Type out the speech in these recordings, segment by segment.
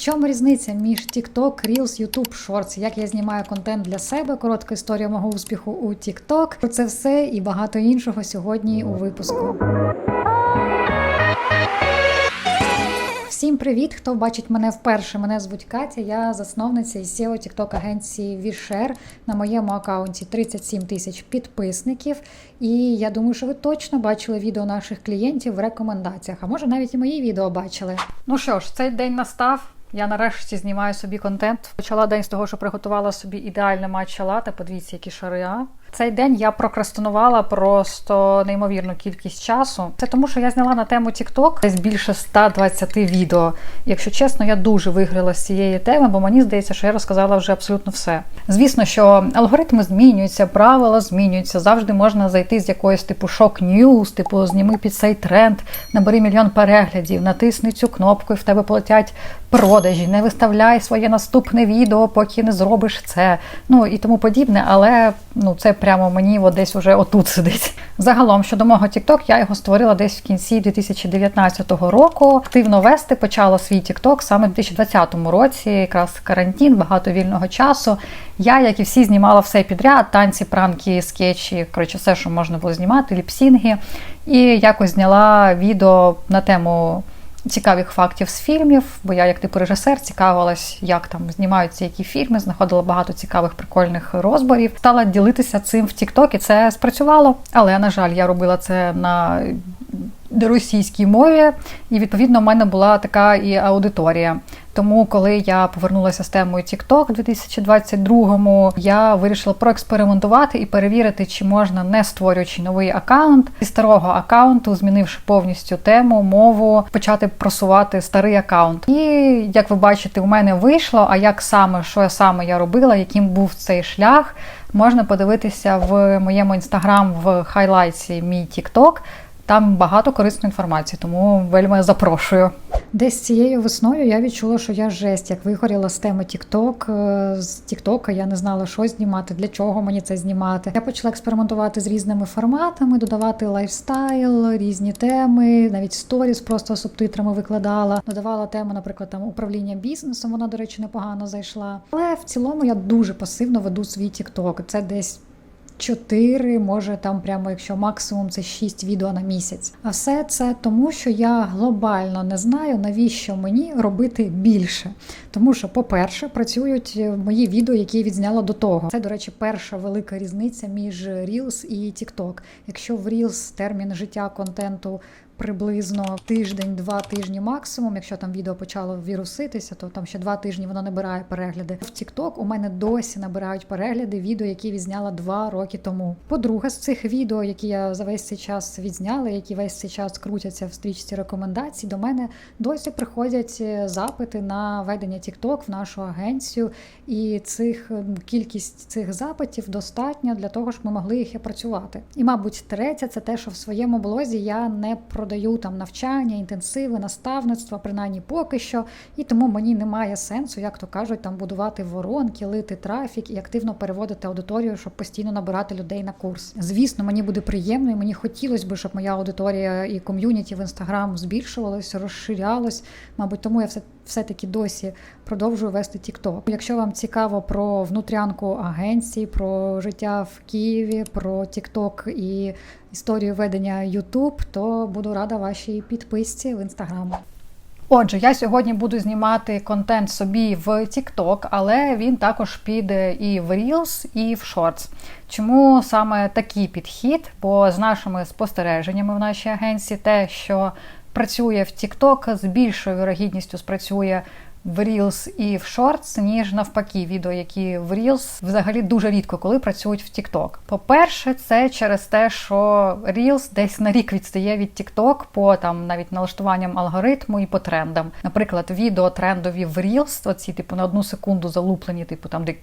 чому різниця між TikTok, Reels, YouTube, Shorts? Як я знімаю контент для себе? Коротка історія мого успіху у TikTok. Про це все і багато іншого сьогодні у випуску. Всім привіт! Хто бачить мене вперше? Мене звуть Катя. Я засновниця і SEO TikTok агенції Вішер. На моєму аккаунті 37 тисяч підписників. І я думаю, що ви точно бачили відео наших клієнтів в рекомендаціях. А може навіть і мої відео бачили. Ну що ж, цей день настав. Я нарешті знімаю собі контент. Почала день з того, що приготувала собі ідеальне матча лата. Подивіться, які шари. а. Цей день я прокрастинувала просто неймовірну кількість часу. Це тому, що я зняла на тему TikTok десь більше 120 відео. Якщо чесно, я дуже виграла з цієї теми, бо мені здається, що я розказала вже абсолютно все. Звісно, що алгоритми змінюються, правила змінюються. Завжди можна зайти з якоїсь типу шок ньюз, типу зніми під цей тренд, набери мільйон переглядів, натисни цю кнопку, і в тебе полетять продажі. Не виставляй своє наступне відео, поки не зробиш це. Ну і тому подібне, але ну це прямо мені от десь уже отут сидить. Загалом щодо мого TikTok, я його створила десь в кінці 2019 року. Активно вести почала свій TikTok саме в 2020 році, якраз карантин, багато вільного часу. Я, як і всі, знімала все підряд: танці, пранки, скетчі, коротше, все, що можна було знімати, ліпсінги. І якось зняла відео на тему. Цікавих фактів з фільмів, бо я, як типу режисер, цікавилась, як там знімаються які фільми, знаходила багато цікавих прикольних розборів. Стала ділитися цим в TikTok, і це спрацювало. Але на жаль, я робила це на російській мові, і відповідно в мене була така і аудиторія. Тому, коли я повернулася з темою TikTok у 2022-му, я вирішила проекспериментувати і перевірити, чи можна, не створюючи новий аккаунт зі старого аккаунту, змінивши повністю тему, мову, почати просувати старий аккаунт. І як ви бачите, у мене вийшло. А як саме що саме я робила, яким був цей шлях, можна подивитися в моєму інстаграм в хайлайці мій TikTok. Там багато корисної інформації, тому вельми запрошую. Десь цією весною я відчула, що я жесть, як вигоріла з теми TikTok. З TikTok я не знала, що знімати, для чого мені це знімати. Я почала експериментувати з різними форматами, додавати лайфстайл, різні теми, навіть сторіс просто субтитрами викладала. Додавала тему, наприклад, там управління бізнесом. Вона, до речі, непогано зайшла. Але в цілому я дуже пасивно веду свій TikTok. Це десь. 4, може там прямо, якщо максимум це 6 відео на місяць. А все це тому, що я глобально не знаю, навіщо мені робити більше. Тому що, по-перше, працюють мої відео, які я відзняла до того. Це, до речі, перша велика різниця між Reels і TikTok. Якщо в Reels термін життя контенту приблизно тиждень-два тижні максимум. Якщо там відео почало віруситися, то там ще два тижні воно набирає перегляди. В TikTok у мене досі набирають перегляди відео, які відзняла два роки тому. По-друге, з цих відео, які я за весь цей час відзняла, які весь цей час крутяться в стрічці рекомендацій, до мене досі приходять запити на ведення TikTok в нашу агенцію, і цих кількість цих запитів достатня для того, щоб ми могли їх опрацювати. І, мабуть, третє це те, що в своєму блозі я не продаю продаю там навчання, інтенсиви, наставництва, принаймні поки що. І тому мені немає сенсу, як то кажуть, там будувати воронки, лити трафік і активно переводити аудиторію, щоб постійно набирати людей на курс. Звісно, мені буде приємно, і мені хотілося б, щоб моя аудиторія і ком'юніті в інстаграм збільшувалось, розширялось. Мабуть, тому я все все-таки досі продовжую вести TikTok. Якщо вам цікаво про внутрянку агенції, про життя в Києві, про TikTok і історію ведення YouTube, то буду рада вашій підписці в інстаграм. Отже, я сьогодні буду знімати контент собі в TikTok, але він також піде і в Reels, і в Shorts. Чому саме такий підхід? Бо з нашими спостереженнями в нашій агенції те, що працює в TikTok, з більшою вірогідністю спрацює в Reels і в Shorts, ніж навпаки, відео, які в Reels взагалі дуже рідко коли працюють в TikTok. По-перше, це через те, що Reels десь на рік відстає від TikTok по там навіть налаштуванням алгоритму і по трендам. Наприклад, відео трендові в Reels, оці типу на одну секунду залуплені, типу там де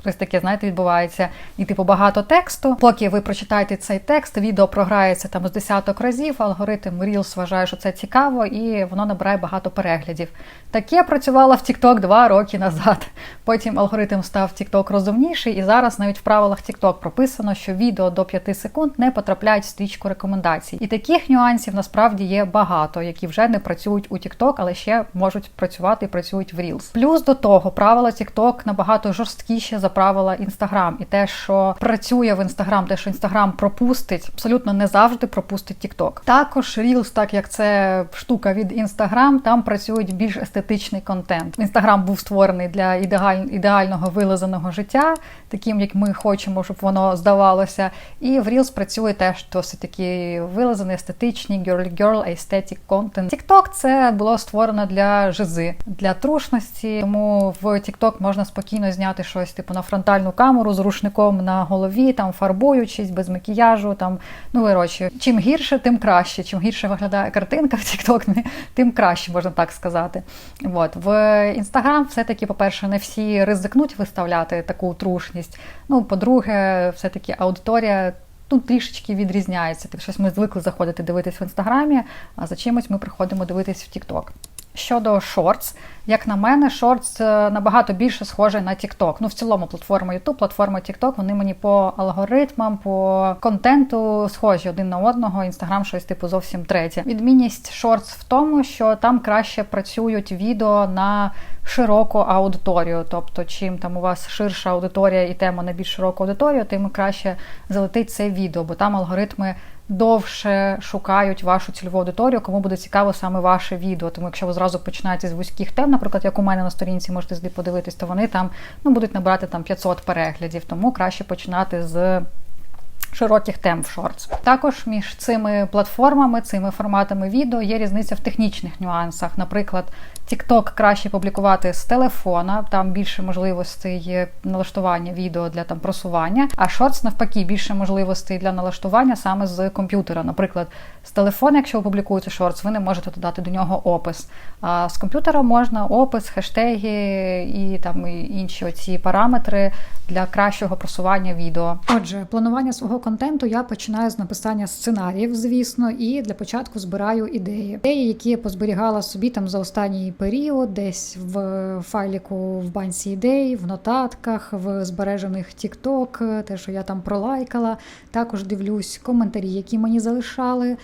Щось таке, знаєте, відбувається і типу багато тексту. Поки ви прочитаєте цей текст, відео програється там з десяток разів. Алгоритм Reels вважає, що це цікаво, і воно набирає багато переглядів. Таке працювало в TikTok два роки назад. Потім алгоритм став TikTok розумніший, і зараз навіть в правилах TikTok прописано, що відео до 5 секунд не потрапляють в стрічку рекомендацій. І таких нюансів насправді є багато, які вже не працюють у TikTok, але ще можуть працювати і працюють в Reels. Плюс до того, правила TikTok набагато жорсткіші за правила Instagram. І те, що працює в Instagram, те, що Instagram пропустить, абсолютно не завжди пропустить TikTok. Також Reels, так як це штука від Instagram, там працюють більш естетичний контент. Instagram був створений для ідеаль... ідеального вилизаного життя, таким як ми хочемо, щоб воно здавалося. І в Reels працює теж досить такий вилизаний, естетичний girl-girl aesthetic content. TikTok це було створено для жизи, для трушності. Тому в TikTok можна спокійно зняти щось типу на фронтальну камеру з рушником на голові, там фарбуючись без макіяжу. Там ну коротше, чим гірше, тим краще. Чим гірше виглядає картинка в TikTok, тим краще можна так сказати. От в Instagram все-таки, по-перше, не всі ризикнуть виставляти таку трушність. Ну, по-друге, все-таки аудиторія. Ну, трішечки відрізняється. Типу, щось ми звикли заходити дивитись в інстаграмі, а за чимось ми приходимо дивитись в TikTok. Щодо Shorts, як на мене, Shorts е, набагато більше схоже на TikTok. Ну, в цілому, платформа YouTube, платформа TikTok, вони мені по алгоритмам, по контенту схожі один на одного. Instagram щось типу зовсім третє. Відмінність Shorts в тому, що там краще працюють відео на широку аудиторію. Тобто, чим там у вас ширша аудиторія і тема на більш широку аудиторію, тим краще залетить це відео, бо там алгоритми довше шукають вашу цільову аудиторію, кому буде цікаво саме ваше відео. Тому якщо ви зразу починаєте з вузьких тем, наприклад, як у мене на сторінці можете сюди подивитись, то вони там ну, будуть набирати там 500 переглядів. Тому краще починати з. Широких тем в шортс. Також між цими платформами, цими форматами відео є різниця в технічних нюансах. Наприклад, TikTok краще публікувати з телефона, там більше можливостей налаштування відео для там просування. А шортс навпаки більше можливостей для налаштування саме з комп'ютера. Наприклад, з телефона, якщо ви публікуєте шортс, ви не можете додати до нього опис. А з комп'ютера можна опис, хештеги і там і інші оці параметри для кращого просування відео. Отже, планування свого контенту я починаю з написання сценаріїв, звісно, і для початку збираю ідеї. Ідеї, які я позберігала собі там за останній період, десь в файліку в банці ідей, в нотатках, в збережених TikTok, те, що я там пролайкала. Також дивлюсь коментарі, які мені залишали.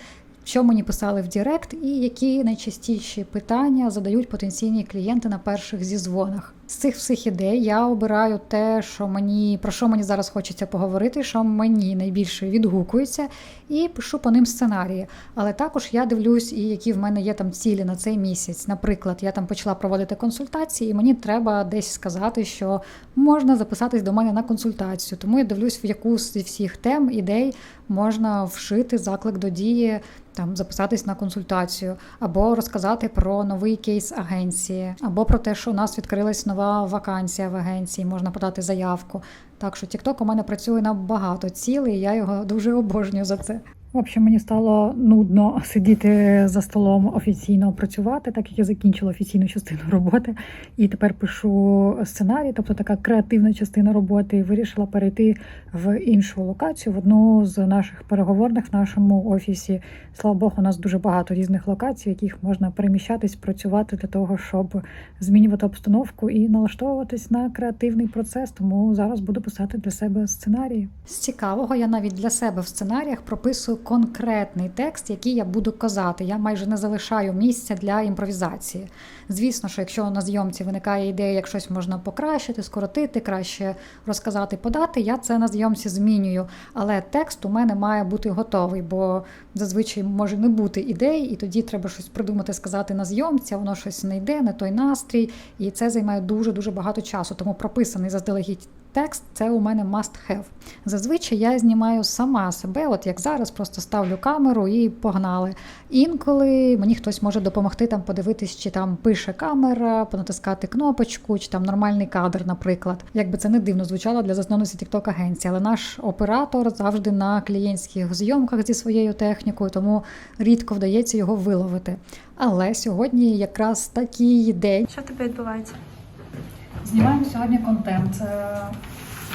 Що мені писали в Директ, і які найчастіші питання задають потенційні клієнти на перших зізвонах. З цих всіх ідей я обираю те, що мені про що мені зараз хочеться поговорити, що мені найбільше відгукується, і пишу по ним сценарії. Але також я дивлюсь, і які в мене є там цілі на цей місяць. Наприклад, я там почала проводити консультації, і мені треба десь сказати, що можна записатись до мене на консультацію. Тому я дивлюсь, в яку з всіх тем ідей можна вшити заклик до дії. Там записатись на консультацію, або розказати про новий кейс агенції, або про те, що у нас відкрилась нова вакансія в агенції, можна подати заявку. Так що TikTok у мене працює на багато цілей, я його дуже обожнюю за це. В общем, мені стало нудно сидіти за столом офіційно працювати, так як я закінчила офіційну частину роботи, і тепер пишу сценарій, тобто така креативна частина роботи, і вирішила перейти в іншу локацію, в одну з наших переговорних в нашому офісі. Слава Богу, у нас дуже багато різних локацій, в яких можна переміщатись, працювати для того, щоб змінювати обстановку і налаштовуватись на креативний процес. Тому зараз буду писати для себе сценарії. З цікавого я навіть для себе в сценаріях прописую конкретний текст, який я буду казати. Я майже не залишаю місця для імпровізації. Звісно, що якщо на зйомці виникає ідея, як щось можна покращити, скоротити, краще розказати, подати, я це на зйомці змінюю. Але текст у мене має бути готовий, бо зазвичай може не бути ідей, і тоді треба щось придумати, сказати на зйомці, воно щось не йде, не той настрій, і це займає дуже дуже багато часу. Тому прописаний заздалегідь текст це у мене must have. Зазвичай я знімаю сама себе, от як зараз, просто ставлю камеру і погнали. Інколи мені хтось може допомогти там подивитись, чи там пише камера, понатискати кнопочку, чи там нормальний кадр, наприклад. Якби це не дивно звучало для засновниці TikTok агенції, але наш оператор завжди на клієнтських зйомках зі своєю технікою, тому рідко вдається його виловити. Але сьогодні якраз такий день. Що тебе відбувається? Знімаємо сьогодні контент е,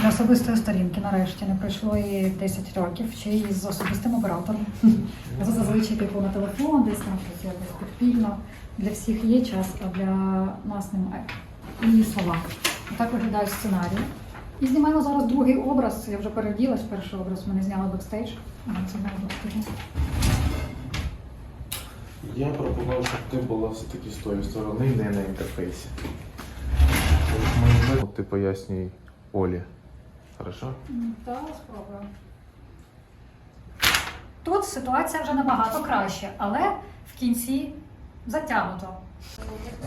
для особистої сторінки. Нарешті не пройшло і 10 років, ще й з особистим оператором. Це зазвичай типу на телефон, десь там щось якось підпільно. Для всіх є час, а для нас немає. І слова. Так виглядає сценарій. І знімаємо зараз другий образ. Я вже переділась. Перший образ ми не зняли бекстейдж. А це не бекстейдж. Я пропонував, щоб ти була все-таки з тої сторони, не на інтерфейсі. Ти пояснюй Олі. Хорошо? Так, спробую. Тут ситуація вже набагато краще, але в кінці затягнуто.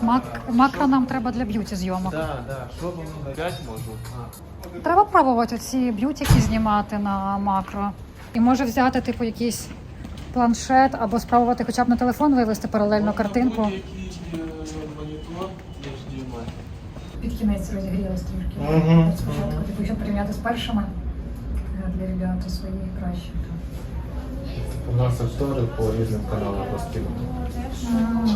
Мак, макро нам треба для б'юті зйомок. Так, так. Що воно на 5 можу? Треба пробувати ці б'ютіки знімати на макро. І може взяти, типу, якийсь планшет або спробувати хоча б на телефон вивести паралельно картинку. Який монітор HDMI. Під кінець. Мгм. От Спочатку, типу, якщо порівняти з першими е, для ребят свої краще. У нас актори по різним каналам розкинуті. М,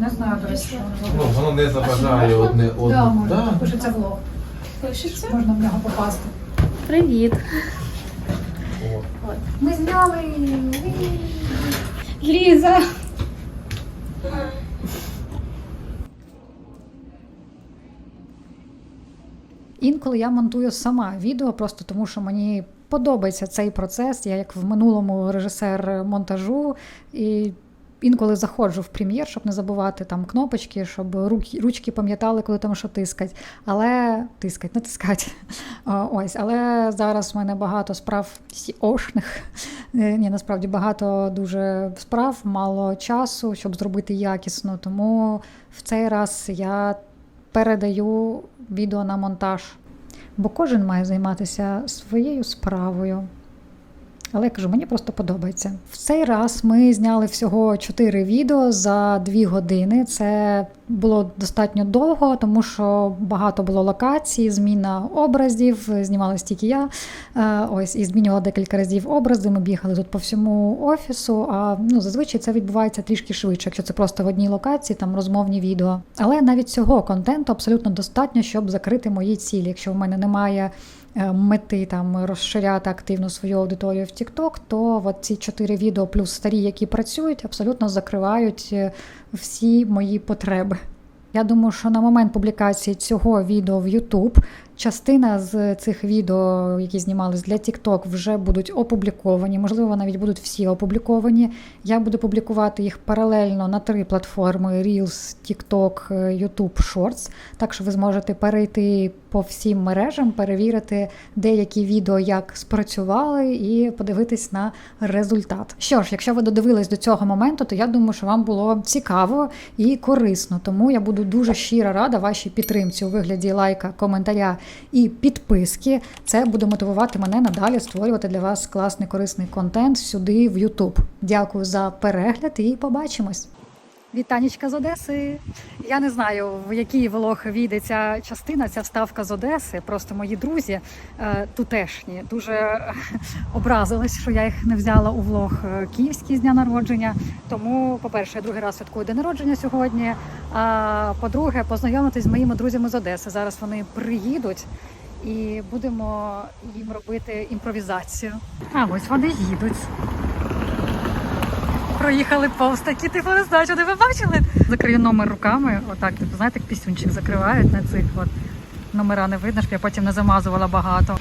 Не знаю, до речі, що воно Ну, воно не заважає одне Да, одному. можна. Да. Пишеться влог. Пишеться? Можна в нього попасти. Привіт. О. Ми зняли. Ліза. Інколи я монтую сама відео, просто тому що мені подобається цей процес. Я як в минулому режисер монтажу і. Інколи заходжу в прем'єр, щоб не забувати там кнопочки, щоб руки, ручки пам'ятали, коли там що тискать. Але тискать, натискать. Ось, але зараз в мене багато справ сіошних. Е, Ні, насправді багато дуже справ, мало часу, щоб зробити якісно. Тому в цей раз я передаю відео на монтаж. Бо кожен має займатися своєю справою. Але я кажу, мені просто подобається. В цей раз ми зняли всього 4 відео за 2 години. Це було достатньо довго, тому що багато було локацій, зміна образів, знімалась тільки я. Е, Ось і змінювала декілька разів образи. Ми бігали тут по всьому офісу. А ну зазвичай це відбувається трішки швидше, якщо це просто в одній локації, там розмовні відео. Але навіть цього контенту абсолютно достатньо, щоб закрити мої цілі. Якщо в мене немає е, мети там розширяти активно свою аудиторію в TikTok, то от ці чотири відео плюс старі, які працюють, абсолютно закривають е, всі мої потреби. Я думаю, що на момент публікації цього відео в YouTube частина з цих відео, які знімались для TikTok, вже будуть опубліковані. Можливо, навіть будуть всі опубліковані. Я буду публікувати їх паралельно на три платформи: Reels, TikTok, е, YouTube Shorts. Так що ви зможете перейти по всім мережам, перевірити деякі відео, як спрацювали, і подивитись на результат. Що ж, якщо ви додивились до цього моменту, то я думаю, що вам було цікаво і корисно. Тому я буду дуже щиро рада вашій підтримці у вигляді лайка, коментаря і підписки. Це буде мотивувати мене надалі створювати для вас класний корисний контент сюди в YouTube. Дякую за перегляд і побачимось. Вітанечка з Одеси. Я не знаю, в який влог війде ця частина, ця вставка з Одеси. Просто мої друзі е, тутешні дуже е, образились, що я їх не взяла у влог е, київський з дня народження. Тому, по-перше, я другий раз святкую день народження сьогодні. А по-друге, познайомитись з моїми друзями з Одеси. Зараз вони приїдуть. І будемо їм робити імпровізацію. А ось вони їдуть проїхали повз такі, типу, не знаю, чи ви бачили? Закрию номер руками, отак, типу, знаєте, як пісюнчик закривають на цих от. Номера не видно, щоб я потім не замазувала багато.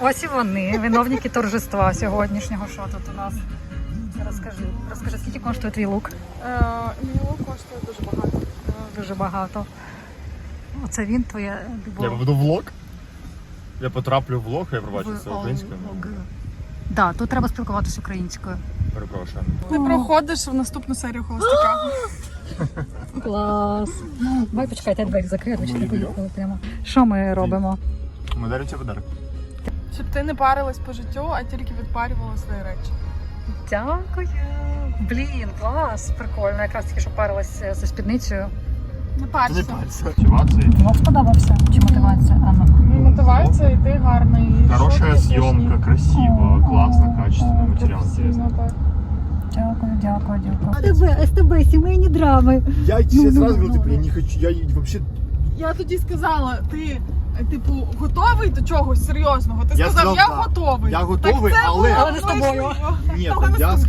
Ось і вони, виновники торжества сьогоднішнього. Що тут у нас? Розкажи, розкажи, скільки коштує твій лук? Е, Мій лук коштує дуже багато. Дуже багато. Оце він твоє Я веду влог. Я потраплю в влог, я пробачу це Так, українською. да, тут треба спілкуватися українською. Перепрошую. Ти проходиш в наступну серію холостяка. Клас. Давай почекайте, я двері закрию, а то ще не поїхали прямо. Що ми робимо? Ми дарю тебе подарок. Щоб ти не парилась по життю, а тільки відпарювала свої речі. Дякую. Блін, клас, прикольно. Якраз таки, що парилася зі спідницею. Не Ти не парся. парься. Мотивації. Влог сподобався. Чи мотивація? Анна? Ну, Мотивація, і ти гарний. Хорошая съемка, красиво, классно, качественно, материал Професійно, интересный. Дякую, дякую, дякую. СТБ, СТБ, сімейні драми. Я тебе сразу говорю, типа, я не хочу, я вообще... Я тоді сказала, ти, е, типу, готовий до чогось серйозного? Ти Я сказав, сказав, я готовий. Я готовий, так це але- Але не з тобою. Але я з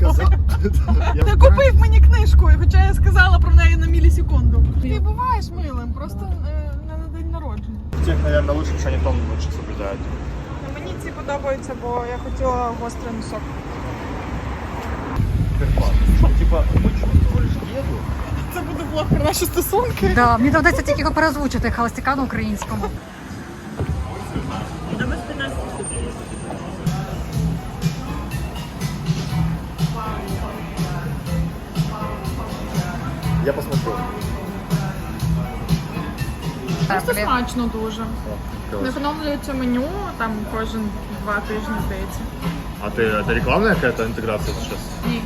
выбираю- купив мені книжку, хоча я сказала про неї на мілісекунду. Ти буваєш милим, просто е, не на день народження. наверное, лучше, что они тон лучше соблюдают. Мені ці подобаються, бо я хотіла гострий носок. Типа, мы чувствовали, что еду. Це буде блог про наші стосунки. Да, мені доведеться тільки його перезвучити, холостяка на українському. Я посмотрю. Просто блін. смачно дуже. Не економлюється меню там кожен два тижні, здається. А ты, это рекламная какая-то интеграция сейчас? Ні.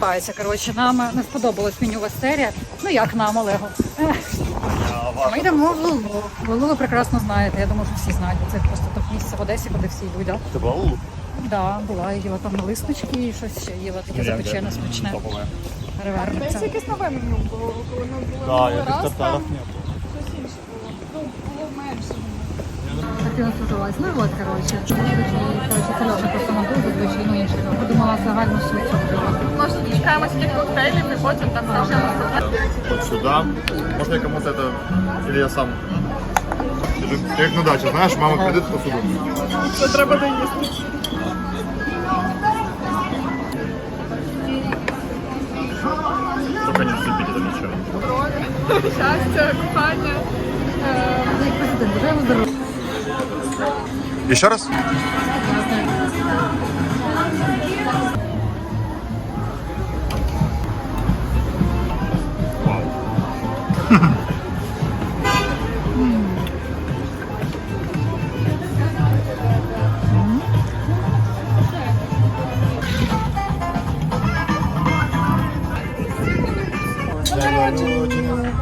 Бається, коротше, нам не сподобалось меню Вестерія. Ну як нам, Олего? Ех, Ми йдемо в Лулу. Лулу ви прекрасно знаєте, я думаю, що всі знають. Це просто топ місце в Одесі, куди всі йдуть. Да? Это была Лулу? Да, була їла там налиснички і щось ще їла таке запечене, смачне. Топовая. Десь якесь нове меню було, коли ми були Да, минулий раз, там щось інше було. Ну, було менше. Так і освіжилась. Ну і от, коротше. Коротше, це Льоша просто монтує зазвичай, ну інший. Подумала загальну суть цього діла. Може, дочекаємося тих коктейлів і потім там скажемо. Вот сюда. Может мне кому-то это... Или я сам... Как на даче, знаешь, мама крадет посуду. Це треба доїсти. щастя, кохання. Е, І ще раз? 我